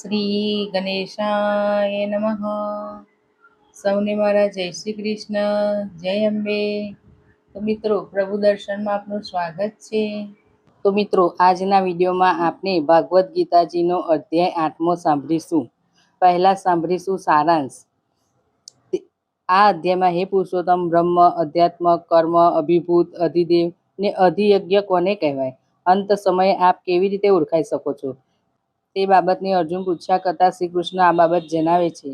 શ્રી ગણેશાય નમઃ. સૌને મારા જય શ્રી કૃષ્ણ, જય અંબે. તો મિત્રો, પ્રભુ દર્શનમાં આપનું સ્વાગત છે. તો મિત્રો, આજના વિડીયોમાં આપણે ભાગવદ્ ગીતાજીનો અધ્યાય આઠમો સાંભળીશું. પહેલાં સાંભળીશું સારાંશ. આ અધ્યાયમાં, હે પુરુષોત્તમ, બ્રહ્મ, અધ્યાત્મ, કર્મ, અભિભૂત, અધિદેવ ને અધિયજ્ઞ કોને કહેવાય? અંત સમયે આપ કેવી રીતે ઓળખાઈ શકો છો? તે બાબતની અર્જુન પૂછ્યા કરતા શ્રી કૃષ્ણ આ બાબત જણાવે છે.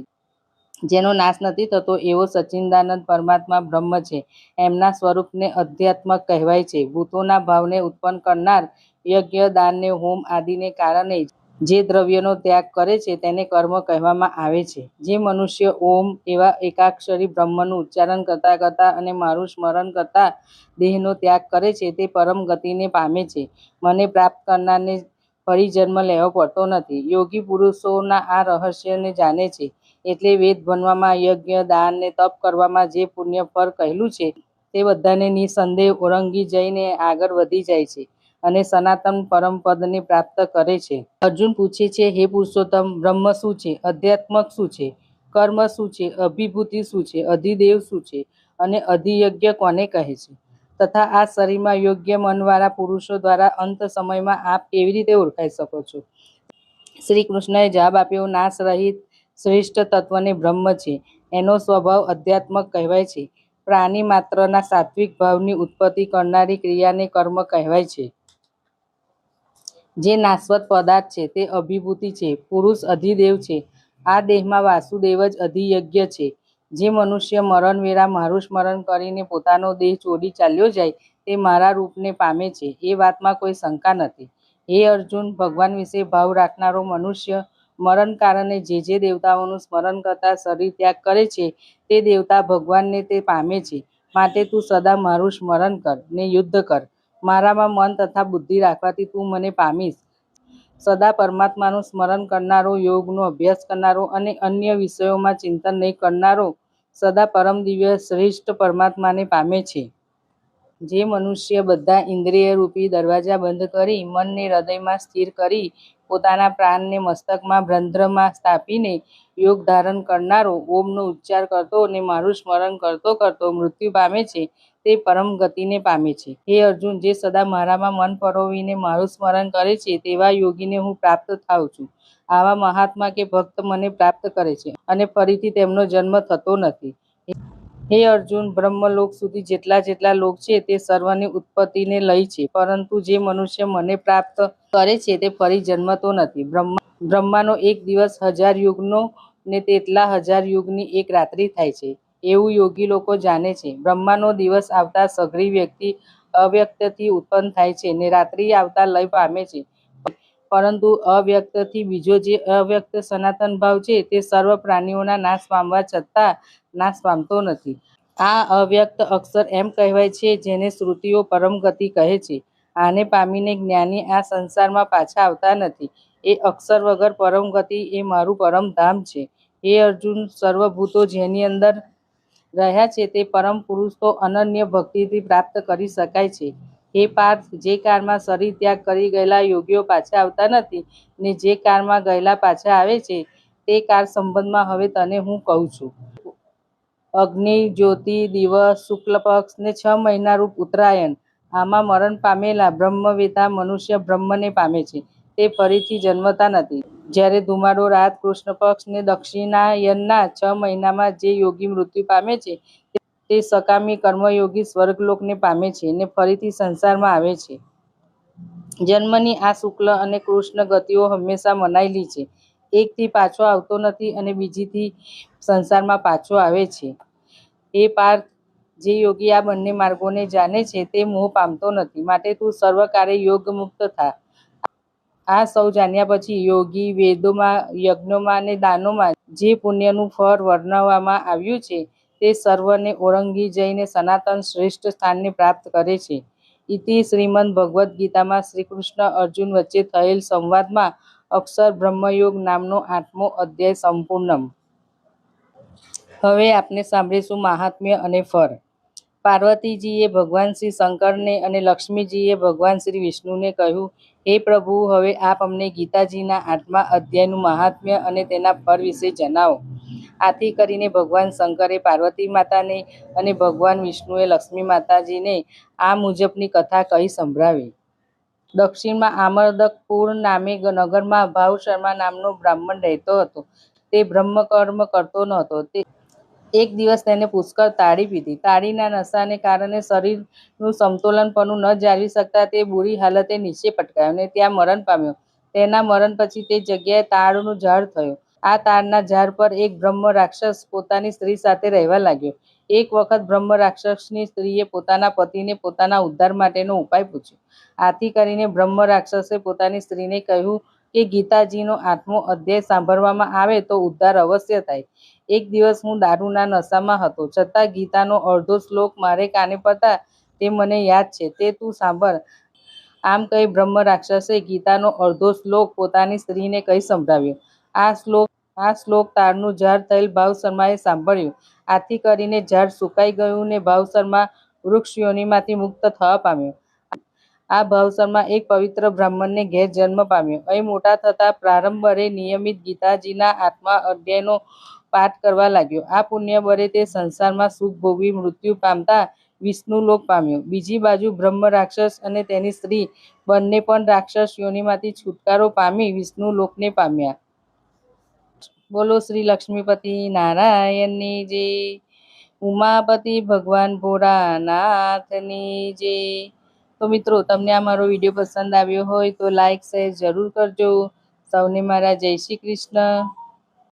જેનો નાશ નથી થતો એવો સચ્ચિદાનંદ પરમાત્મા બ્રહ્મ છે. એમના સ્વરૂપને અધ્યાત્મ કહેવાય છે. ભૂતોના ભાવને ઉત્પન્ન કરનાર યજ્ઞ, દાનને હોમ આદિને કારણે જે દ્રવ્યનો ત્યાગ કરે છે તેને કર્મ કહેવામાં આવે છે. જે મનુષ્ય ઓમ એવા એકાક્ષરી બ્રહ્મનું ઉચ્ચારણ કરતા કરતા અને મારું સ્મરણ કરતા દેહનો ત્યાગ કરે છે તે પરમ ગતિને પામે છે. મને પ્રાપ્ત કરનારને ફરી જન્મ લેવો પડતો નથી. યોગી પુરુષોના આ રહસ્યને જાણે છે એટલે વેદ ભણવામાં યજ્ઞ, દાન ને તપ કરવામાં જે પુણ્ય ફળ કહેલું છે તે બધાને નિસંદેહ ઓળંગી જઈને આગળ વધી જાય છે અને સનાતન પરમ પદને પ્રાપ્ત કરે છે. અર્જુન પૂછે છે, હે પુરુષોત્તમ, બ્રહ્મ શું છે? અધ્યાત્મક શું છે? કર્મ શું છે? અભિભૂતિ શું છે? અધિદેવ શું છે? અને અધિયજ્ઞ કોને કહે છે? તથા આ શરીરમાં યોગ્ય મનવાળા પુરુષો દ્વારા અંત સમયમાં આપ કેવી રીતે ઓળખાઈ શકો છો? શ્રી કૃષ્ણએ જવાબ આપ્યો, નાશ રહિત શ્રેષ્ઠ તત્વને બ્રહ્મ છે. એનો સ્વભાવ અધ્યાત્મક કહેવાય છે. પ્રાણી માત્રના સાત્વિક ભાવની ઉત્પત્તિ કરનારી ક્રિયાને કર્મ કહેવાય છે. જે નાશવત પદાર્થ છે, તે અભિભૂતિ છે. પુરુષ અધિદેવ છે. આ દેહમાં વાસુદેવ જ અધિયજ્ઞ છે. જે મનુષ્ય મરણ વેળા મારું સ્મરણ કરીને પોતાનો દેહ ચોરી ચાલ્યો જાય તે મારા રૂપને પામે છે, એ વાતમાં કોઈ શંકા નથી. હે અર્જુન, ભગવાન વિશે ભાવ રાખનારો મનુષ્ય મરણ કારણે જે જે દેવતાઓનું સ્મરણ કરતા શરીર ત્યાગ કરે છે, તે દેવતા ભગવાનને તે પામે છે. માટે તું સદા મારું સ્મરણ કર ને યુદ્ધ કર. મારામાં મન તથા બુદ્ધિ રાખવાથી તું મને પામીશ. સદા પરમાત્માનું સ્મરણ કરનારો, યોગનો અભ્યાસ કરનારો અને અન્ય વિષયોમાં ચિંતન નહીં કરનારો સદા પરમ દિવ્ય શ્રેષ્ઠ પરમાત્માને પામે છે. જે મનુષ્ય બધા ઇન્દ્રિય રૂપી દરવાજા બંધ કરી મનને હૃદયમાં સ્થિર કરી પોતાના પ્રાણને મસ્તકમાં ભ્રંધ્રમાં સ્થાપીને યોગ ધારણ કરનારો ઓમનો ઉચ્ચાર કરતો અને મારું સ્મરણ કરતો કરતો મૃત્યુ પામે છે, તે પરમ ગતિને પામે છે. હે અર્જુન, જે સદા મારામાં મન પરોવીને મારું સ્મરણ કરે છે, તેવા યોગીને હું પ્રાપ્ત થાઉં છું. આવા મહાત્મા કે ભક્ત મને પ્રાપ્ત કરે છે અને ફરીથી તેમનો જન્મ થતો નથી. હે અર્જુન, બ્રહ્મલોક સુધી જેટલા જેટલા લોક છે તે સર્વની ઉત્પત્તિને લઈ છે, પરંતુ જે મનુષ્ય મને પ્રાપ્ત કરે છે તે ફરી જન્મતો નથી. બ્રહ્મા, બ્રહ્માનો એક દિવસ હજાર યુગનો ને તેટલા હજાર યુગની એક રાત્રિ થાય છે. એવું યોગી લોકો જાણે છે. બ્રહ્માનો દિવસ આવતા સઘળી વ્યક્તિ અવ્યક્તથી ઉત્પન્ન થાય છે ને રાત્રિ આવતા લય પામે છે. પરંતુ અવ્યક્તથી બીજો જે અવ્યક્ત સનાતન ભાવ છે, તે સર્વ પ્રાણીઓના નાશ પામવા છતાં નાશ પામતો નથી. આ અવ્યક્ત અક્ષર એમ કહેવાય છે, જેને શ્રુતિઓ પરમ ગતિ કહે છે. આને પામીને જ્ઞાની આ સંસારમાં પાછા આવતા નથી. એ અક્ષર વગર પરમ ગતિ એ મારું પરમ ધામ છે. હે અર્જુન, સર્વભૂતો જેની અંદર રહ્યા છે, તે પરમ પુરુષ તો અનન્ય ભક્તિથી પ્રાપ્ત કરી શકાય છે. હે પાર્થ જે કાળમાં શરીર ત્યાગ કરી ગયેલા યોગીઓ પાછા આવતા નથી ને જે કાળમાં ગયેલા પાછા આવે છે, તે કાળ સંબંધમાં હવે તને હું કહું છું. અગ્નિ, જ્યોતિ, દિવસ, શુક્લ પક્ષ ને છ મહિના રૂપ ઉત્તરાયણ, આમાં મરણ પામેલા બ્રહ્મવેતા મનુષ્ય બ્રહ્મને પામે છે, તે ફરીથી જન્મતા નથી. જ્યારે ધુમાડો, રાત, કૃષ્ણ પક્ષ ને દક્ષિણાયનના છ મહિનામાં જે યોગી મૃત્યુ પામે છે તે સકામી કર્મયોગી સ્વર્ગલોકને પામે છે ને ફરીથી સંસારમાં આવે છે. જન્મની આ શુક્લ અને કૃષ્ણ ગતિઓ હંમેશા મનાયેલી છે. એકથી પાછો આવતો નથી અને બીજીથી સંસારમાં પાછો આવે છે. એ પાર્થ જે યોગી આ બંને માર્ગોને જાણે છે તે મોહ પામતો નથી. માટે તું સર્વકારે યોગ મુક્ત થા. આ સૌ જાણ્યા પછી યોગી વેદોમાં, યજ્ઞોમાં અને દાનોમાં જે પુણ્યનું ફળ વર્ણવવામાં આવ્યું છે તે સર્વને ઓળંગી જઈને સનાતન શ્રેષ્ઠ સ્થાનને પ્રાપ્ત કરે છે. ઇતિ શ્રીમદ ભગવદ્ ગીતામાં શ્રી કૃષ્ણ અર્જુન વચ્ચે થયેલ સંવાદમાં અક્ષર બ્રહ્મયોગ નામનો આઠમો અધ્યાય સંપૂર્ણમ. હવે આપણે સાંભળીશું મહાત્મ્ય અને ફળ. પાર્વતીજીએ ભગવાન શ્રી શંકરને અને લક્ષ્મીજીએ ભગવાન શ્રી વિષ્ણુને કહ્યું, હે પ્રભુ, હવે આપ અમને ગીતાજીના આઠમા અધ્યાયનું મહાત્મ્ય અને તેના ફળ વિશે જણાવો. આથી કરીને ભગવાન શંકરે પાર્વતી માતાને અને ભગવાન વિષ્ણુએ લક્ષ્મી માતાજીને આ મુજબની કથા કહી સંભળાવી. દક્ષિણમાં આમર્દકપુર નામે નગરમાં ભાવ શર્મા નામનો બ્રાહ્મણ રહેતો હતો. તે બ્રહ્મકર્મ કરતો નહોતો. તે એક દિવસ તેને પુષ્કળ તાળી પીધી. તાળીના નશાને કારણે શરીરનું સમતોલનપણું ન જાળવી શકતા તે બુરી હાલતે નીચે પટકાયો અને ત્યાં મરણ પામ્યો. તેના મરણ પછી તે જગ્યાએ તાળનું ઝાડ થયું. આ તારના ઝાડ પર એક બ્રહ્મ રાક્ષસ પોતાની સ્ત્રી સાથે રહેવા લાગ્યો. એક વખત બ્રહ્મ રાક્ષસની સ્ત્રીએ પોતાના પતિને પોતાના ઉદ્ધાર માટેનો ઉપાય પૂછ્યો. આથી કરીને બ્રહ્મ રાક્ષસે પોતાની સ્ત્રીને કહ્યું કે, ગીતાજીનો આઠમો અધ્યાય સાંભળવામાં આવે તો ઉદ્ધાર અવશ્ય થાય. એક દિવસ હું દારૂના નશામાં હતો. છતાં ગીતાનો અડધો શ્લોક મારે કાને પડતા તે મને યાદ છે. તે તું સાંભળ. આમ કહી બ્રહ્મ રાક્ષસે ગીતાનો અડધો શ્લોક પોતાની સ્ત્રીને કહી સંભળાવ્યો. આ શ્લોક આ શ્લોક તારનું ઝાડ થયેલ ભાવ શર્માએ સાંભળ્યું. આથી કરીને ઝાડ સુકાઈ ગયું ને ભાવ વૃક્ષયોનીમાંથી વૃક્ષ યોનિમાંથી મુક્ત થવા પામ્યો. આ ભાવસરમાં એક પવિત્ર બ્રાહ્મણને ઘેર જન્મ પામ્યો. અહીં મોટા થતા પ્રારંભરે નિયમિત ગીતાજીના આત્મા અધ્યાયનો પાઠ કરવા લાગ્યો. આ પુણ્ય બળે તે સંસારમાં સુખ ભોગવી મૃત્યુ પામતા વિષ્ણુલોક પામ્યો. બીજી બાજુ બ્રહ્મ રાક્ષસ અને તેની સ્ત્રી બંને પણ રાક્ષસ યોનિમાંથી છુટકારો પામી વિષ્ણુલોકને પામ્યા. બોલો શ્રી લક્ષ્મીપતિ નારાયણની જય ઉમાપતિ ભગવાન ભોળાનાથની જય તો મિત્રો, તમને આ મારો વીડિયો પસંદ આવ્યો હોય તો લાઈક, શેર જરૂર કરજો. સૌને મારા જય શ્રી કૃષ્ણ.